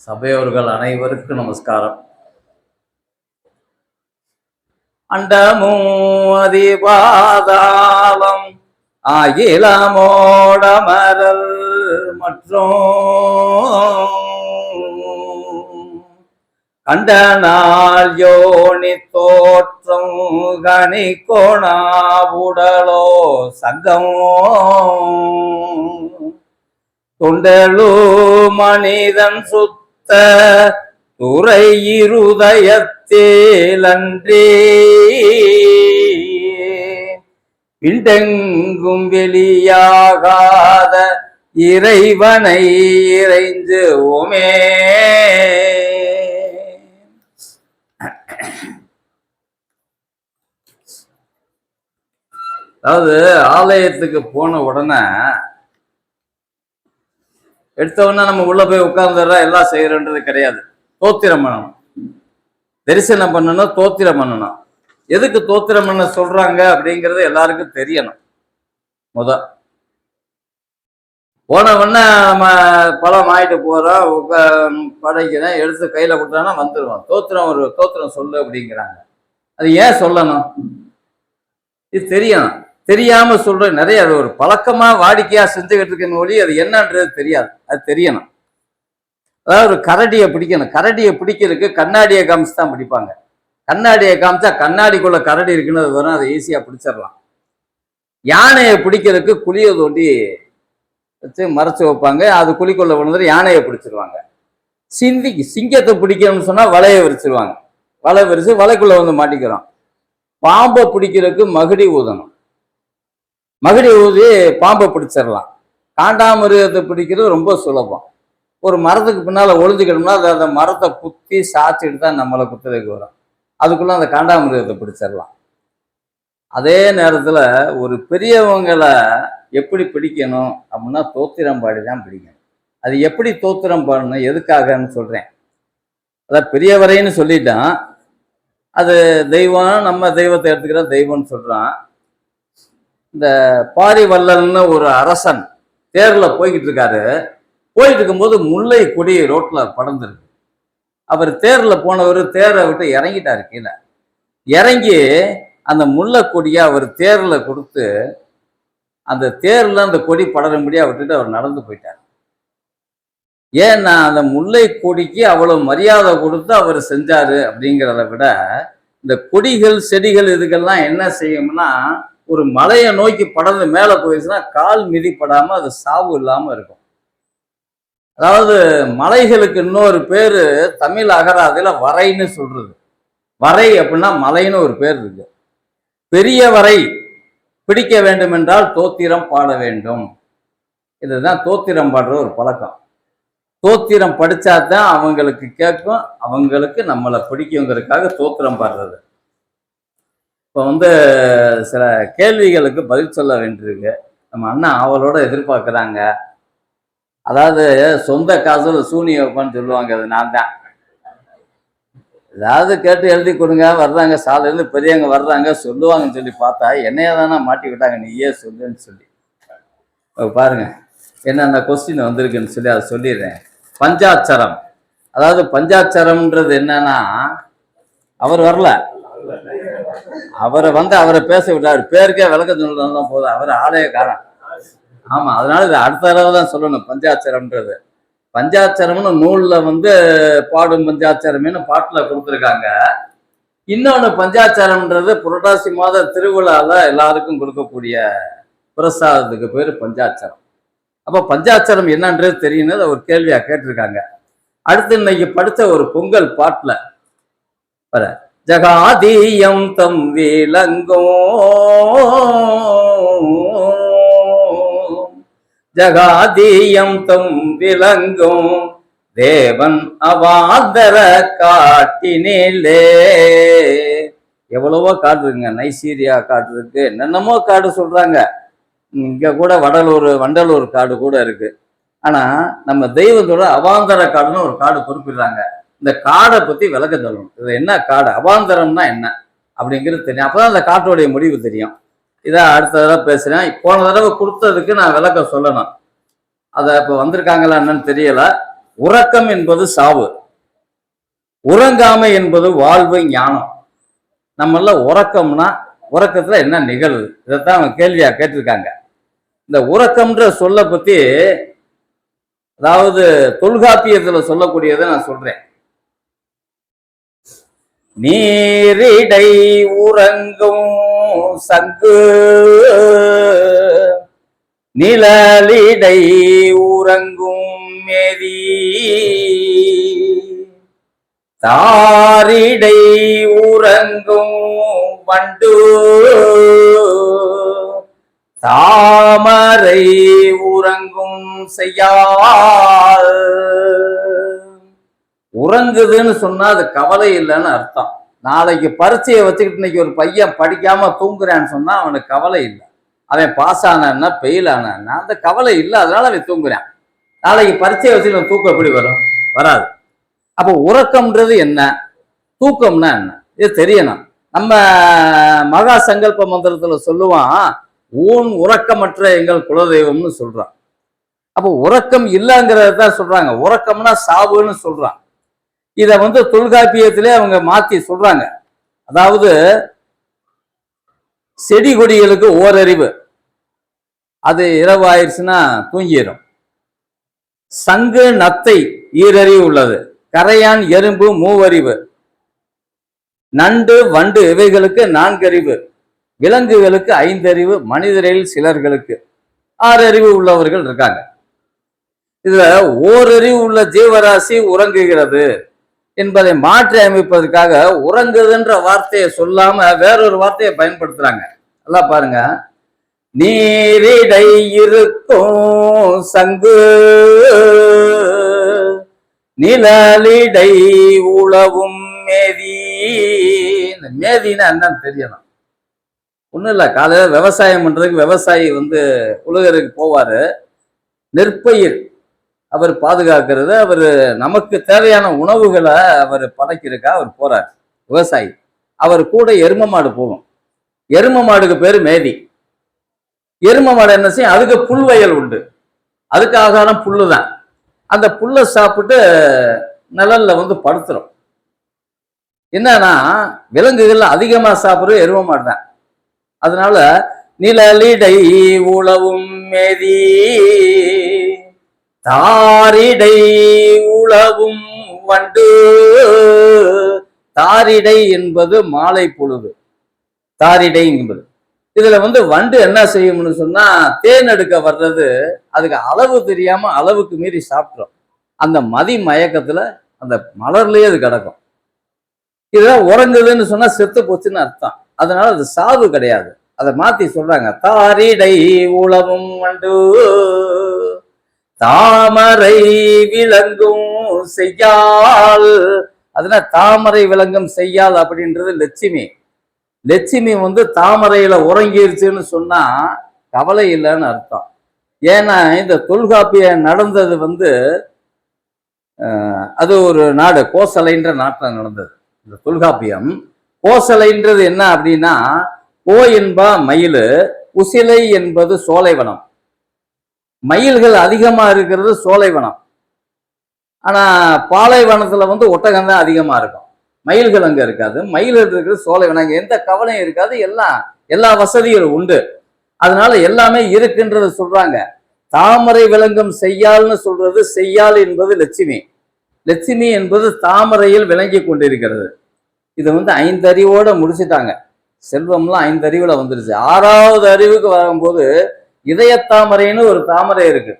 சபையோர்கள் அனைவருக்கும் நமஸ்காரம். அண்டமும் அதிபாதாளம் அகிலமோடமரல் மற்றும் கண்ட நாள் யோனி தோற்றம் கனி கோணாவுடலோ சங்கமோ துண்டலோ மனிதன் சுத்த துறை இருதயத்தேலன்றே விண்டெங்கும் வெளியாகாத இறைவனை இறைந்து ஓமே அதாவது ஆலயத்துக்கு போன உடனே எடுத்தவொடனே நம்ம உள்ள போய் உட்கார்ந்துடுறா எல்லாம் செய்யறன்றது கிடையாது. தோத்திரம் பண்ணணும். தரிசனம் பண்ணணும் தோத்திரம் பண்ணணும். எதுக்கு தோத்திரம் பண்ண சொல்றாங்க அப்படிங்கிறது எல்லாருக்கும் தெரியணும். முத. போனவொடனே நம்ம பழம் வாங்கிட்டு போறோம் உட்கா படைக்கிறேன் எடுத்து கையில கொடுத்தானா வந்துடுவோம் தோத்திரம் ஒரு தோத்திரம் சொல்லு அப்படிங்கிறாங்க. அது ஏன் சொல்லணும்? இது தெரியணும். தெரியாம சொல்ற நிறைய அது ஒரு பழக்கமா வாடிக்கையா செஞ்சுக்கிட்டு இருக்க ஒளி அது என்னன்றது தெரியாது. அது தெரியணும். அதாவது ஒரு கரடியை பிடிக்கணும். கரடியை பிடிக்கிறதுக்கு கண்ணாடியை காமிச்சு தான் பிடிப்பாங்க. கண்ணாடியை காமிச்சா கண்ணாடிக்குள்ள கரடி இருக்குன்னு அது வரும் அதை ஈஸியா பிடிச்சிடலாம். யானையை பிடிக்கிறதுக்கு குழியை தோண்டி வச்சு மறைச்சு வைப்பாங்க. அது குழிக்குள்ள விழுந்துட்டு யானையை பிடிச்சிருவாங்க. சிந்தி சிங்கத்தை பிடிக்கணும்னு சொன்னா வலையை விரிச்சிருவாங்க. வலை விரிச்சு வலைக்குள்ள வந்து மாட்டிக்கிறோம். பாம்பை பிடிக்கிறதுக்கு மகுடி ஊதணும். மகுடி ஊதி பாம்பை பிடிச்சிடலாம். காண்டாமிருகத்தை பிடிக்கிறது ரொம்ப சுலபம். ஒரு மரத்துக்கு பின்னால் ஒளிஞ்சுக்கணும்னா அது அந்த மரத்தை குத்தி சாய்ச்சிட்டு தான் நம்மளை குத்துறதுக்கு வரும். அதுக்குள்ளே அந்த காண்டாமிருகத்தை பிடிச்சிடலாம். அதே நேரத்தில் ஒரு பெரியவங்களை எப்படி பிடிக்கணும் அப்படின்னா தோத்திரம் பாடி தான் பிடிக்கணும். அது எப்படி தோத்திரம் பாடணும் எதுக்காகன்னு சொல்கிறேன் அதான் பெரியவரைன்னு சொல்லிட்டான். அது தெய்வம் நம்ம தெய்வத்தை எடுத்துக்கிற தெய்வம்னு சொல்கிறான் இந்த பாரிவல்லல்னு ஒரு அரசன் தேர்ல போய்கிட்டு இருக்காரு. போயிட்டு இருக்கும்போது முல்லை கொடி ரோட்ல படர்ந்துருக்கு. அவர் தேர்ல போனவர் தேரை விட்டு இறங்கிட்டாரு கீழே. இறங்கி அந்த முல்லை கொடியை அவர் தேர்ல கொடுத்து அந்த தேர்ல அந்த கொடி படரும்படியாக விட்டுட்டு அவர் நடந்து போயிட்டார். ஏன்னா அந்த முல்லை கொடிக்கு அவ்வளவு மரியாதை கொடுத்து அவர் செஞ்சாரு அப்படிங்கிறத விட இந்த கொடிகள் செடிகள் இதுக்கெல்லாம் என்ன செய்யும்னா ஒரு மலையை நோக்கி படர்ந்து மேலே போயிடுச்சுன்னா கால் மிதிப்படாமல் அது சாவு இல்லாமல் இருக்கும். அதாவது மலைகளுக்கு இன்னொரு பேர் தமிழ் அகராதியில் வரைன்னு சொல்கிறது வரை அப்படின்னா மலைன்னு ஒரு பேர் இருக்கு. பெரிய வரை பிடிக்க வேண்டும் என்றால் தோத்திரம் பாட வேண்டும். இதுதான் தோத்திரம் பாடுற ஒரு பழக்கம். தோத்திரம் படிச்சாதான் அவங்களுக்கு கேட்கும் அவங்களுக்கு நம்மளை பிடிக்குங்கிறதுக்காக தோத்திரம் பாடுறது. இப்போ வந்து சில கேள்விகளுக்கு பதில் சொல்ல வேண்டியிருக்கு. நம்ம அண்ணா அவளோட எதிர்பார்க்குறாங்க. அதாவது சொந்த காசில் சூனிய வைப்பான்னு சொல்லுவாங்க அது நான் தான். ஏதாவது கேட்டு எழுதி கொடுங்க வர்றாங்க சாலையிலேருந்து பெரியவங்க வர்றாங்க சொல்லுவாங்கன்னு சொல்லி பார்த்தா என்னைய தானே மாட்டி விட்டாங்க நீ ஏன் சொல்லுன்னு சொல்லி. இப்ப பாருங்க என்னென்ன கொஸ்டின் வந்திருக்குன்னு சொல்லி அதை சொல்லிடுறேன். பஞ்சாட்சரம். அதாவது பஞ்சாட்சரம்ன்றது என்னன்னா அவர் வரல. அவரை வந்து அவரை பேச விட்டார் பேருக்கே விளக்கம் சொல்லணும் போதும். அவர் ஆலயக்காரன் ஆமா அதனால இது அடுத்த அளவு தான் சொல்லணும் பஞ்சாட்சரம்ன்றது. பஞ்சாட்சரம்னு நூல்ல வந்து பாடும் பஞ்சாட்சரம்னு பாட்டுல கொடுத்துருக்காங்க. இன்னொன்று பஞ்சாச்சாரம்ன்றது புரட்டாசி மாத திருவிழால எல்லாருக்கும் கொடுக்கக்கூடிய பிரசாதத்துக்கு பேர் பஞ்சாட்சரம். அப்போ பஞ்சாட்சரம் என்னன்றது தெரியும்னு ஒரு கேள்வியா கேட்டிருக்காங்க. அடுத்து இன்னைக்கு படிச்ச ஒரு பொங்கல் பாட்டுல வர ஜகாதீயம் தம் விலங்கோ ஜகாதீயம் தம் விலங்கும் தேவன் அவாதர காட்டினிலே. எவ்வளவோ காடு நைசீரியா காடு இருக்கு என்னென்னமோ காடு சொல்றாங்க. இங்க கூட வடலூர் வண்டலூர் காடு கூட இருக்கு. ஆனா நம்ம தெய்வத்தோட அவாந்தர காடுன்னு ஒரு காடு குறிப்பிடுறாங்க. இந்த காடை பற்றி விளக்க சொல்லணும். இது என்ன காடு? அவாந்தரம்னா என்ன? அப்படிங்கிறது தெரியும். அப்போ தான் அந்த காட்டோடைய முடிவு தெரியும். இதை அடுத்த தடவை பேசுகிறேன் போன தடவை கொடுத்ததுக்கு நான் விளக்க சொல்லணும். அதை இப்போ வந்திருக்காங்களா என்னன்னு தெரியல. உறக்கம் என்பது சாவு. உறங்காமை என்பது வாழ்வு ஞானம். நம்மள உறக்கம்னா உறக்கத்தில் என்ன நிகழ்வு? இதைத்தான் அவங்க கேள்வியாக கேட்டிருக்காங்க. இந்த உறக்கம்ன்ற சொல்ல பற்றி அதாவது தொல்காப்பியத்தில் சொல்லக்கூடியதை நான் சொல்கிறேன் நீரிடை உறங்கும் சங்கு. நிழலிடை உறங்கும் மேதி தாரிடை உறங்கும் வண்டு. தாமரை உறங்கும் செய்யால். உறங்குதுன்னு சொன்னா அது கவலை இல்லைன்னு அர்த்தம். நாளைக்கு பரீட்சையை வச்சுக்கிட்டு இன்னைக்கு ஒரு பையன் படிக்காம தூங்குறான்னு சொன்னா அவனுக்கு கவலை இல்லை. அவன் பாஸ் ஆனான்னா ஃபெயில் ஆனான்னா அந்த கவலை இல்லை அதனால அவன் தூங்குறான். நாளைக்கு பரீட்சையை வச்சுக்கிட்டு தூக்கம் எப்படி வரும்? வராது. அப்போ உறக்கம்ன்றது என்ன? தூக்கம்னா என்ன? இது தெரியணும். நம்ம மகா சங்கல்ப மந்திரத்துல சொல்லுவான் ஊன் உறக்கமற்ற எங்கள் குலதெய்வம்னு சொல்றான். அப்போ உறக்கம் இல்லைங்கிறத தான் சொல்றாங்க. உறக்கம்னா சாவுன்னு சொல்றான். இதை வந்து தொல்காப்பியத்திலே அவங்க மாற்றி சொல்றாங்க. அதாவது செடி கொடிகளுக்கு ஓரறிவு. அது இரவு ஆயிடுச்சுன்னா தூங்கிடும் சங்கு நத்தை ஈரறிவு உள்ளது. கரையான் எறும்பு மூவறிவு. நண்டு வண்டு இவைகளுக்கு நான்கறிவு. விலங்குகளுக்கு ஐந்தறிவு மனிதரில் சிலர்களுக்கு ஆறறிவு உள்ளவர்கள் இருக்காங்க. இதுல ஓரறிவு உள்ள ஜீவராசி உறங்குகிறது. என்பதை மாற்றி அமைப்பதற்காக உறங்குதுன்ற வார்த்தையை சொல்லாம வேறொரு வார்த்தையை பயன்படுத்துறாங்க. நல்லா பாருங்க. நீரிடை இருக்கும் சங்கு நிழலிடை உழவும் மேதி. இந்த மேதினா என்னன்னு தெரியணும். ஒன்றும் இல்லை காலையில் விவசாயம் பண்ணுறதுக்கு விவசாயி வந்து உலகருக்கு போவார். நெற்பயிர். அவர் பாதுகாக்கிறது அவர் நமக்கு தேவையான உணவுகளை அவர் படைக்கிறதுக்கா அவர் போறார். விவசாயி. அவர் கூட எரும மாடு போகும். எரும மாடுக்கு பேர் மேதி. எரும மாடு என்ன செய்யும்? அதுக்கு புல்வயல் உண்டு. அதுக்கு ஆகாரம் புல்லு தான் அந்த புல்லை சாப்பிட்டு நிழல்ல வந்து படுத்துரும். என்னன்னா விலங்குகள் அதிகமா சாப்பிட்றது எரும மாடு தான் அதனால நிழலிடை உழவும் மேதி. தாரிடை உழவும் வண்டு. தாரிடை என்பது மாலை பொழுது. தாரிடை என்பது. இதுல வந்து வண்டு என்ன செய்யும்னு சொன்னா தேன் எடுக்க வர்றது அதுக்கு அளவு தெரியாம அளவுக்கு மீறி சாப்பிட்றோம். அந்த மதி மயக்கத்துல அந்த மலர்லயே அது கிடக்கும். இதெல்லாம் உறங்குதுன்னு சொன்னா செத்து போச்சுன்னு அர்த்தம். அதனால அது சாவு கிடையாது. அதை மாத்தி சொல்றாங்க. தாரிடை உழவும் வண்டு. தாமரை விளங்கும் செய்யால். அதனால தாமரை விளங்கும் செய்யால் அப்படின்றது லட்சுமி. லட்சுமி வந்து தாமரையில உறங்கிருச்சுன்னு சொன்னா கவலை இல்லைன்னு அர்த்தம். ஏன்னா இந்த தொல்காப்பிய நடந்தது வந்து அது ஒரு நாடு கோசலைன்ற நாட்டில் நடந்தது. இந்த தொல்காப்பியம். கோசலைன்றது என்ன அப்படின்னா கோ என்பா மயில் உசிலை என்பது சோலைவனம். மயில்கள் அதிகமாக இருக்கிறது சோலைவனம். ஆனால் பாலைவனத்தில் வந்து ஒட்டகம் தான் அதிகமாக இருக்கும். மயில்கள் அங்கே இருக்காது. மயில்கள் இருக்கிறது சோலைவனம். அங்கே எந்த கவலையும் இருக்காது. எல்லாம் எல்லா வசதிகளும் உண்டு. அதனால எல்லாமே இருக்குன்றத சொல்றாங்க. தாமரை விளங்கம் செய்யால்னு சொல்றது செய்யால் என்பது லட்சுமி. லட்சுமி என்பது தாமரையில் விளங்கி கொண்டிருக்கிறது. இது வந்து ஐந்து அறிவோட முடிச்சிட்டாங்க. செல்வம்லாம் ஐந்து வந்துருச்சு. ஆறாவது அறிவுக்கு வரும்போது இதயத்தாமரைன்னு ஒரு தாமரை இருக்கு.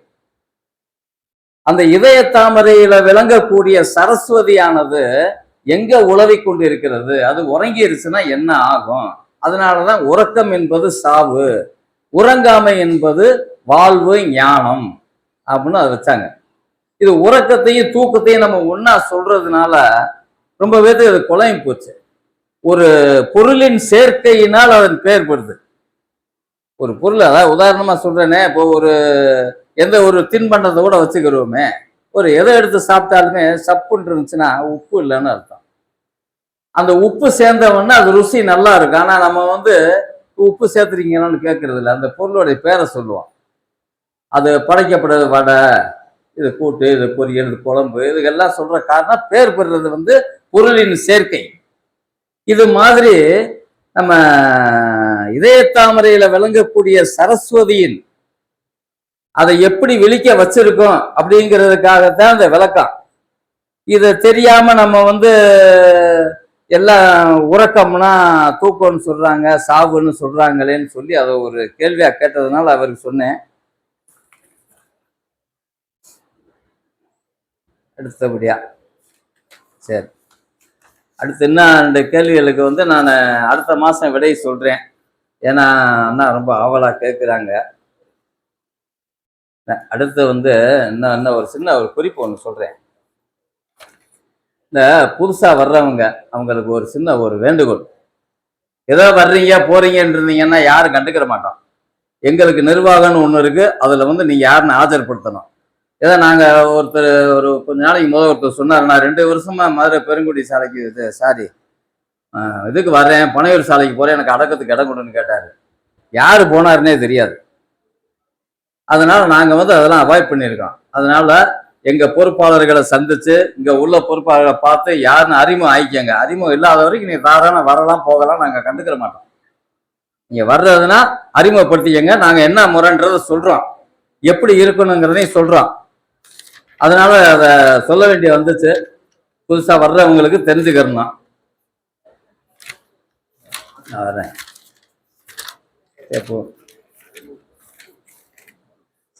அந்த இதய தாமரையில விளங்கக்கூடிய சரஸ்வதியானது எங்க உளவி கொண்டு இருக்கிறது அது உறங்கிருச்சுன்னா என்ன ஆகும்? அதனாலதான் உறக்கம் என்பது சாவு. உறங்காமை என்பது வாழ்வு ஞானம் அப்படின்னு அதை வச்சாங்க. இது உறக்கத்தையும் தூக்கத்தையும் நம்ம ஒன்னா சொல்றதுனால ரொம்ப பேருக்கு அது குழம்பு போச்சு. ஒரு பொருளின் சேர்க்கையினால் அதன் பெயர் பெறுது ஒரு பொருள் அதாவது உதாரணமாக சொல்கிறேனே இப்போ ஒரு எந்த ஒரு தின்பண்டத்தை கூட வச்சுக்கிறோமே ஒரு எதை எடுத்து சாப்பிட்டாலுமே சப்புன்னு இருந்துச்சுன்னா உப்பு இல்லைன்னு அர்த்தம். அந்த உப்பு சேர்ந்தவொடனே அது ருசி நல்லா இருக்கும். ஆனால் நம்ம வந்து உப்பு சேர்த்துறீங்களான்னு கேட்கறது இல்லை. அந்த பொருளுடைய பேரை சொல்லுவோம். அது படைக்கப்படுறது வடை இது கூட்டு இது பொரியல் இது குழம்பு இதுக்கெல்லாம் சொல்கிற காரணம் பேர் பெறுறது வந்து பொருளின் சேர்க்கை. இது மாதிரி நம்ம இதய தாமரையில விளங்கக்கூடிய சரஸ்வதியின் அதை எப்படி விழிக்க வச்சிருக்கோம் அப்படிங்கிறதுக்காகத்தான் அந்த விளக்கம். இதை தெரியாம நம்ம வந்து எல்லாம் உறக்கம்னா தூக்கம்னு சொல்றாங்க சாவுன்னு சொல்றாங்களேன்னு சொல்லி அதை ஒரு கேள்வியா கேட்டதுனால அவருக்கு சொன்னேன். அடுத்தபடியா. சரி. அடுத்து என்ன ரெண்டு கேள்விகளுக்கு வந்து நான் அடுத்த மாதம் விடை சொல்கிறேன் ஏன்னா அண்ணா ரொம்ப ஆவலாக கேட்குறாங்க அடுத்து வந்து இன்னும் இன்னும் ஒரு சின்ன ஒரு குறிப்பு ஒன்று சொல்கிறேன் இந்த புதுசாக வர்றவங்க அவங்களுக்கு ஒரு சின்ன ஒரு வேண்டுகோள். ஏதோ வர்றீங்க போறீங்கன்னு இருந்தீங்கன்னா யாரும் கண்டுக்கிற மாட்டோம். எங்களுக்கு நிர்வாகம்னு ஒன்று இருக்குது அதில் வந்து நீங்கள் யாருன்னு ஆஜர்படுத்தணும். ஏதோ நாங்கள் ஒருத்தர் ஒரு கொஞ்ச நாளைக்கு முதல் ஒருத்தர் சொன்னார் நான் ரெண்டு வருஷமாக மதுரை பெருங்குடி சாலைக்கு இது சாரி இதுக்கு வர்றேன் பனையூர் சாலைக்கு போகிறேன் எனக்கு அடக்கத்துக்கு இடம் கொடுன்னு கேட்டார். யார் போனாருன்னே தெரியாது. அதனால் நாங்கள் வந்து அதெல்லாம் அவாய்ட் பண்ணியிருக்கோம். அதனால் எங்கள் பொறுப்பாளர்களை சந்தித்து இங்கே உள்ள பொறுப்பாளர்களை பார்த்து யாருன்னு அறிமுகம் ஆயிக்கங்க. அறிமுகம் இல்லாத வரைக்கும் நீ தாராள வரலாம் போகலாம் நாங்கள் கண்டுக்கிற மாட்டோம். நீங்கள் வர்றதுன்னா அறிமுகப்படுத்திக்கங்க. நாங்கள் என்ன முறைன்றதை சொல்கிறோம் எப்படி இருக்கணுங்கிறதையும் சொல்கிறோம் அதனால் அதை சொல்ல வேண்டிய வந்துச்சு. புதுசாக வர்றவங்களுக்கு தெரிஞ்சுக்கிறணும். நான் வரேன் எப்போ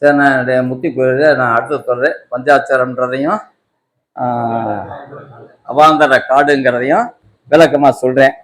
சரி நான் என்னுடைய முத்தி கோயில் நான் அடுத்து சொல்கிறேன் பஞ்சாட்சரம்ன்றதையும் அவாந்தர காடுங்கிறதையும் விளக்கமாக சொல்கிறேன்